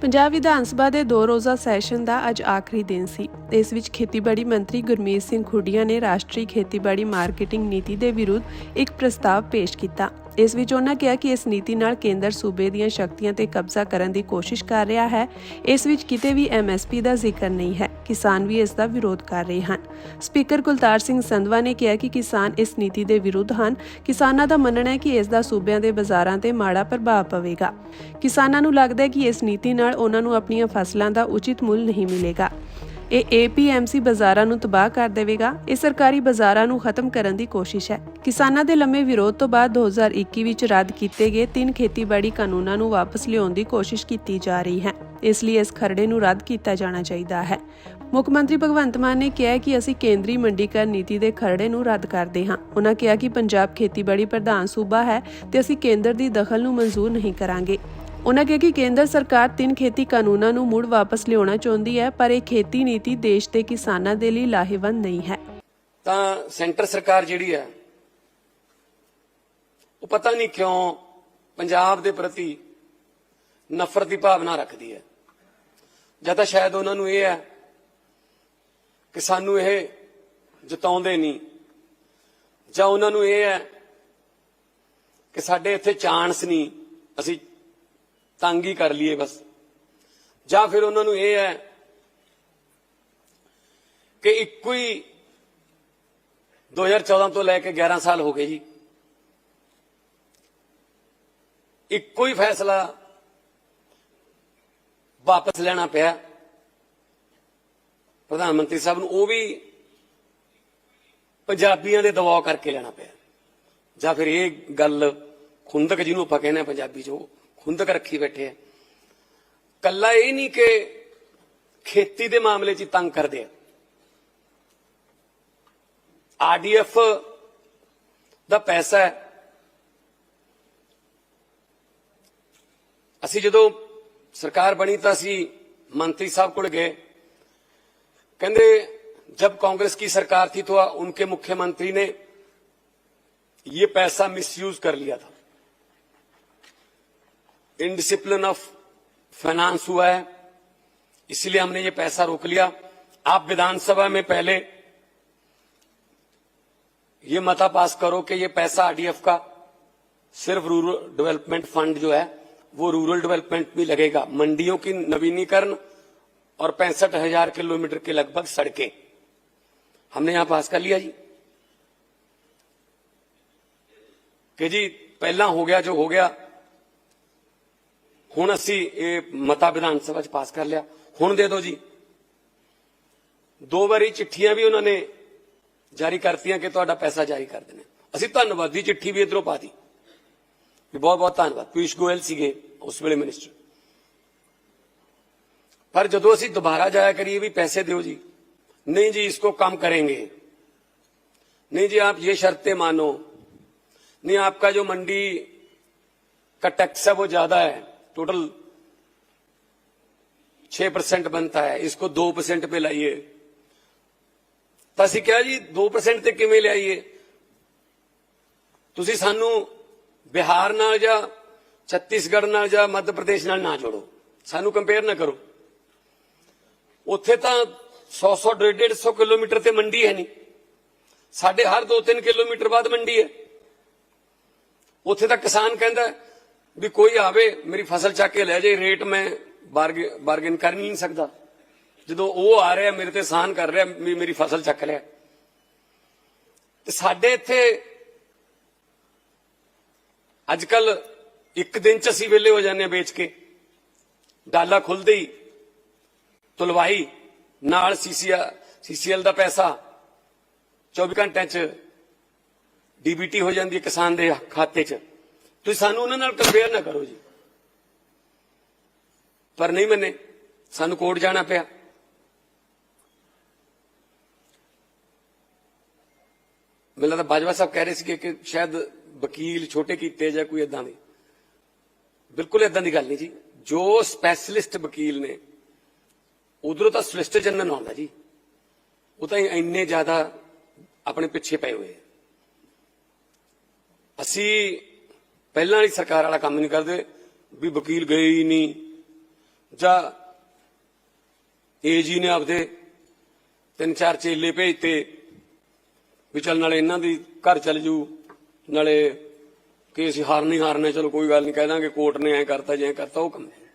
ਪੰਜਾਬ ਵਿਧਾਨ ਸਭਾ ਦੇ ਦੋ ਰੋਜ਼ਾ ਸੈਸ਼ਨ ਦਾ ਅੱਜ ਆਖਰੀ ਦਿਨ ਸੀ। ਇਸ ਵਿੱਚ ਖੇਤੀਬਾੜੀ ਮੰਤਰੀ ਗੁਰਮੀਤ ਸਿੰਘ ਖੁੱਡੀਆਂ ਨੇ ਰਾਸ਼ਟਰੀ ਖੇਤੀਬਾੜੀ ਮਾਰਕੀਟਿੰਗ ਨੀਤੀ ਦੇ ਵਿਰੁੱਧ ਇੱਕ ਪ੍ਰਸਤਾਵ ਪੇਸ਼ ਕੀਤਾ। ਇਸ ਵਿੱਚ ਉਹਨਾਂ ਕਿਹਾ ਕਿ ਇਸ ਨੀਤੀ ਨਾਲ ਕੇਂਦਰ ਸੂਬੇ ਦੀਆਂ ਸ਼ਕਤੀਆਂ ਤੇ ਕਬਜ਼ਾ ਕਰਨ ਦੀ ਕੋਸ਼ਿਸ਼ ਕਰ ਰਿਹਾ ਹੈ। ਇਸ ਵਿੱਚ ਕਿਤੇ ਵੀ ਐਮਐਸਪੀ ਦਾ ਜ਼ਿਕਰ ਨਹੀਂ ਹੈ। ਕਿਸਾਨ ਵੀ ਇਸ ਦਾ ਵਿਰੋਧ ਕਰ ਰਹੇ ਹਨ। ਸਪੀਕਰ ਕੁਲਤਾਰ ਸਿੰਘ ਸੰਧਵਾ ਨੇ ਕਿਹਾ ਕਿ ਕਿਸਾਨ ਇਸ ਨੀਤੀ ਦੇ ਵਿਰੁੱਧ ਹਨ। ਕਿਸਾਨਾਂ ਦਾ ਮੰਨਣਾ ਹੈ ਕਿ ਇਸ ਦਾ ਸੂਬਿਆਂ ਦੇ ਬਾਜ਼ਾਰਾਂ ਤੇ ਮਾੜਾ ਪ੍ਰਭਾਵ ਪਵੇਗਾ। ਕਿਸਾਨਾਂ ਨੂੰ ਲੱਗਦਾ ਹੈ ਕਿ ਇਸ ਨੀਤੀ ਨਾਲ ਉਹਨਾਂ ਨੂੰ ਆਪਣੀਆਂ ਫਸਲਾਂ ਦਾ ਉਚਿਤ ਮੁੱਲ ਨਹੀਂ ਮਿਲੇਗਾ। ਇਹ ਏਪੀਐਮਸੀ ਬਾਜ਼ਾਰਾਂ ਨੂੰ ਤਬਾਹ ਕਰ ਦੇਵੇਗਾ। ਇਹ ਸਰਕਾਰੀ ਬਾਜ਼ਾਰਾਂ ਨੂੰ ਖਤਮ ਕਰਨ ਦੀ ਕੋਸ਼ਿਸ਼ ਹੈ। ਕਿਸਾਨਾਂ ਦੇ ਲੰਮੇ ਵਿਰੋਧ ਤੋਂ ਬਾਅਦ 2021 ਵਿੱਚ ਰੱਦ ਕੀਤੇ ਗਏ ਤਿੰਨ ਖੇਤੀਬਾੜੀ ਕਾਨੂੰਨਾਂ ਨੂੰ ਵਾਪਸ ਲਿਆਉਣ ਦੀ ਕੋਸ਼ਿਸ਼ ਕੀਤੀ ਜਾ ਰਹੀ ਹੈ। ਇਸ ਲਈ ਇਸ ਖਰੜੇ ਨੂੰ ਰੱਦ ਕੀਤਾ ਜਾਣਾ ਚਾਹੀਦਾ ਹੈ। ਮੁੱਖ ਮੰਤਰੀ ਭਗਵੰਤ ਮਾਨ ਨੇ ਕਿਹਾ ਕਿ ਅਸੀਂ ਕੇਂਦਰੀ ਮੰਡੀਕਰਨ ਨੀਤੀ ਦੇ ਖਰੜੇ ਨੂੰ ਰੱਦ ਕਰਦੇ ਹਾਂ। ਉਹਨਾਂ ਕਿਹਾ ਕਿ ਪੰਜਾਬ ਖੇਤੀਬਾੜੀ ਪ੍ਰਧਾਨ ਸੂਬਾ ਹੈ ਤੇ ਅਸੀਂ ਕੇਂਦਰ ਦੀ ਦਖਲ ਨੂੰ ਮਨਜ਼ੂਰ ਨਹੀਂ ਕਰਾਂਗੇ। ਉਹਨਾਂ ਕਿਹਾ ਕਿ ਕੇਂਦਰ ਸਰਕਾਰ ਤਿੰਨ ਖੇਤੀ ਕਾਨੂੰਨਾਂ ਨੂੰ ਮੁੜ ਵਾਪਸ ਲਿਆਉਣਾ ਚਾਹੁੰਦੀ ਹੈ, ਪਰ ਇਹ ਖੇਤੀ ਨੀਤੀ ਦੇਸ਼ ਦੇ ਕਿਸਾਨਾਂ ਦੇ ਲਈ ਲਾਹੇਵੰਦ ਨਹੀਂ ਹੈ। ਤਾਂ ਸੈਂਟਰ ਸਰਕਾਰ ਜਿਹੜੀ ਹੈ, ਉਹ ਪਤਾ ਨਹੀਂ ਕਿਉਂ ਪੰਜਾਬ ਦੇ ਪ੍ਰਤੀ ਨਫ਼ਰਤ ਦੀ ਭਾਵਨਾ ਰੱਖਦੀ ਹੈ। ਜਾਂ ਤਾਂ ਸ਼ਾਇਦ ਉਹਨਾਂ ਨੂੰ ਇਹ ਹੈ ਕਿ ਸਾਨੂੰ ਇਹ ਜਿਤਾਉਂਦੇ ਨਹੀਂ, ਜਾਂ ਉਹਨਾਂ ਨੂੰ ਇਹ ਹੈ ਕਿ ਸਾਡੇ ਇੱਥੇ ਚਾਂਸ ਨਹੀਂ, ਅਸੀਂ ਤੰਗ ਹੀ ਕਰ ਲਈਏ ਬਸ। ਜਾਂ ਫਿਰ ਉਹਨਾਂ ਨੂੰ ਇਹ ਹੈ ਕਿ ਇੱਕੋ ਹੀ 2014 ਤੋਂ ਲੈ ਕੇ 11 ਸਾਲ ਹੋ ਗਏ ਜੀ। ਇੱਕੋ ਹੀ ਫੈਸਲਾ ਵਾਪਸ ਲੈਣਾ ਪਿਆ। ਪ੍ਰਧਾਨ ਮੰਤਰੀ ਸਾਹਿਬ ਨੂੰ ਉਹ ਵੀ ਪੰਜਾਬੀਆਂ ਦੇ ਦਬਾਅ ਕਰਕੇ ਲੈਣਾ ਪਿਆ। ਜਾਂ ਫਿਰ ਇਹ ਗੱਲ ਖੁੰਦਕ ਜਿਹਨੂੰ ਆਪਾਂ ਕਹਿੰਦੇ ਆ ਪੰਜਾਬੀ ਚ, ਉਹ ਖੁੰਦਕ ਰੱਖੀ ਬੈਠੇ ਆ ਕੱਲਾ ਇਹ ਨਹੀਂ ਕਿ ਖੇਤੀ ਦੇ ਮਾਮਲੇ 'ਚ ਹੀ ਤੰਗ ਕਰਦੇ ਆ ਆਰਡੀਐਫ ਦਾ ਪੈਸਾ ਹੈ ਅਸੀਂ ਜਦੋਂ ਸਰਕਾਰ ਬਣੀ ਤਾਂ ਅਸੀਂ ਮੰਤਰੀ ਸਾਹਿਬ ਕੋਲ ਗਏ ਕਹਿੰਦੇ जब कांग्रेस की सरकार थी तो उनके मुख्यमंत्री ने ये पैसा मिसयूज कर लिया था इनडिसिप्लिन ऑफ़ फाइनेंस हुआ है। इसलिए हमने ये पैसा रोक लिया। आप विधानसभा में पहले ये मता पास करो कि ये पैसा आरडीएफ का सिर्फ़ रूरल डेवलपमेंट फंड जो है, वो रूरल डेवलपमेंट में लगेगा। मंडियों की नवीनीकरण और पैंसठ हज़ार किलोमीटर के लगभग सड़कें। हमने यहाँ पास कर लिया जी। कि जी, पहला हो गया जो हो ਗਿਆ ਹੁਣ ਅਸੀਂ ਇਹ ਮਤਾ ਵਿਧਾਨ ਸਭਾ ਚ ਪਾਸ ਕਰ ਲਿਆ ਹੁਣ ਦੇ ਦਿਓ ਜੀ ਦੋ ਵਾਰੀ ਚਿੱਠੀਆਂ ਵੀ ਉਹਨਾਂ ਨੇ ਜਾਰੀ ਕਰਤੀਆਂ ਕਿ ਤੁਹਾਡਾ ਪੈਸਾ ਜਾਰੀ ਕਰ ਦੇਣਾ ਅਸੀਂ ਧੰਨਵਾਦੀ ਚਿੱਠੀ ਵੀ ਇਧਰੋਂ ਪਾਤੀ ਵੀ ਬਹੁਤ ਬਹੁਤ ਧੰਨਵਾਦ ਪੀਸ਼ ਗੋਇਲ ਸੀਗੇ ਉਸ ਵੇਲੇ ਮਿਨਿਸਟਰ ਪਰ ਜਦੋਂ ਅਸੀਂ ਦੁਬਾਰਾ ਜਾਇਆ ਕਰੀਏ ਵੀ ਪੈਸੇ ਦਿਓ ਜੀ नहीं जी इसको कम करेंगे नहीं जी आप ये शर्तें मानो नहीं आपका जो मंडी का टैक्स है वो ज्यादा है टोटल छह परसेंट बनता है इसको दो परसेंट पे लाइए ਤਾਂ ਅਸੀਂ ਕਿਹਾ ਜੀ 2% ਤੇ ਕਿਵੇਂ ਲਿਆਈਏ ਤੁਸੀਂ ਸਾਨੂੰ ਬਿਹਾਰ ਨਾਲ ਜਾਂ ਛੱਤੀਸਗੜ੍ਹ ਨਾਲ ਜਾਂ ਮੱਧ ਪ੍ਰਦੇਸ਼ ਨਾਲ ਨਾ ਜੋੜੋ ਸਾਨੂੰ ਕੰਪੇਅਰ ਨਾ ਕਰੋ ਉੱਥੇ ਤਾਂ 100 100 150 ਕਿਲੋਮੀਟਰ ਤੇ ਮੰਡੀ ਹੈ ਨਹੀਂ ਸਾਡੇ ਹਰ 2-3 ਕਿਲੋਮੀਟਰ ਬਾਅਦ ਮੰਡੀ ਹੈ ਉੱਥੇ ਤਾਂ ਕਿਸਾਨ ਕਹਿੰਦਾ ਵੀ ਕੋਈ ਆਵੇ, ਮੇਰੀ ਫਸਲ ਚੱਕ ਕੇ ਲੈ ਜਾਏ, ਰੇਟ ਮੈਂ ਬਾਰਗੇਨ ਕਰ ਨਹੀਂ ਸਕਦਾ। ਜਦੋਂ ਉਹ ਆ ਰਿਹਾ, ਮੇਰੇ ਤੇ ਸਾਨ ਕਰ ਰਿਹਾ, ਵੀ ਮੇਰੀ ਫਸਲ ਚੱਕ ਲਿਆ। ਤੇ ਸਾਡੇ ਇੱਥੇ ਅੱਜ ਕੱਲ ਇੱਕ ਦਿਨ ਚ ਅਸੀਂ ਵੇਲੇ ਹੋ ਜਾਂਦੇ ਆ ਵੇਚ ਕੇ। ਡਾਲਾ ਖੁੱਲਦੇ ਹੀ, ਤੁਲਵਾਈ, ਨਾਲ ਸੀਸੀਐਲ ਦਾ ਪੈਸਾ 24 ਘੰਟਿਆਂ ਚ ਡੀਬੀਟੀ ਹੋ ਜਾਂਦੀ ਹੈ ਕਿਸਾਨ ਦੇ ਖਾਤੇ 'ਚ। ਤੁਸੀਂ ਸਾਨੂੰ ਉਹਨਾਂ ਨਾਲ ਕੰਪੇਅਰ ਨਾ ਕਰੋ ਜੀ। ਪਰ ਨਹੀਂ ਮੰਨੇ, ਸਾਨੂੰ ਕੋਰਟ ਜਾਣਾ ਪਿਆ। ਮੈਨੂੰ ਲੱਗਦਾ ਬਾਜਵਾ ਸਾਹਿਬ ਕਹਿ ਰਹੇ ਸੀ ਕਿ ਸ਼ਾਇਦ ਵਕੀਲ ਛੋਟੇ ਕੀਤੇ ਜਾਂ ਕੋਈ ਇਦਾਂ ਦੇ। ਬਿਲਕੁਲ ਇਦਾਂ ਦੀ ਗੱਲ ਨਹੀਂ ਜੀ। ਜੋ ਸਪੈਸ਼ਲਿਸਟ ਵਕੀਲ ਨੇ, ਉਧਰੋਂ ਤਾਂ ਸੋਲਿਸਟਰ ਜਨਰਲ ਆਉਂਦਾ ਜੀ। ਉਹ ਤਾਂ ਇੰਨੇ ਜ਼ਿਆਦਾ ਆਪਣੇ ਪਿੱਛੇ ਪਏ ਹੋਏ ਅਸੀਂ ਪਹਿਲਾਂ ਵਾਲੀ ਸਰਕਾਰ ਵਾਲਾ ਕੰਮ ਨਹੀਂ ਕਰਦੇ, ਵੀ ਵਕੀਲ ਗਏ ਹੀ ਨਹੀਂ। ਜਾਂ ਏਜੀ ਨੇ ਆਪਦੇ ਤਿੰਨ ਚਾਰ ਚੇਲੇ ਭੇਜਤੇ, ਵੀ ਚੱਲ ਨਾਲੇ ਇਹਨਾਂ ਦੀ ਘਰ ਚੱਲ ਜੂ, ਨਾਲੇ ਕਿ ਅਸੀਂ ਹਾਰ ਨਹੀਂ ਹਾਰਨਾ, ਚਲੋ ਕੋਈ ਗੱਲ ਨਹੀਂ, ਕਹਿ ਦਾਂਗੇ ਕੋਰਟ ਨੇ ਐ ਕਰਤਾ, ਜੇ ਕਰਤਾ, ਉਹ ਕੰਮ ਹੈ।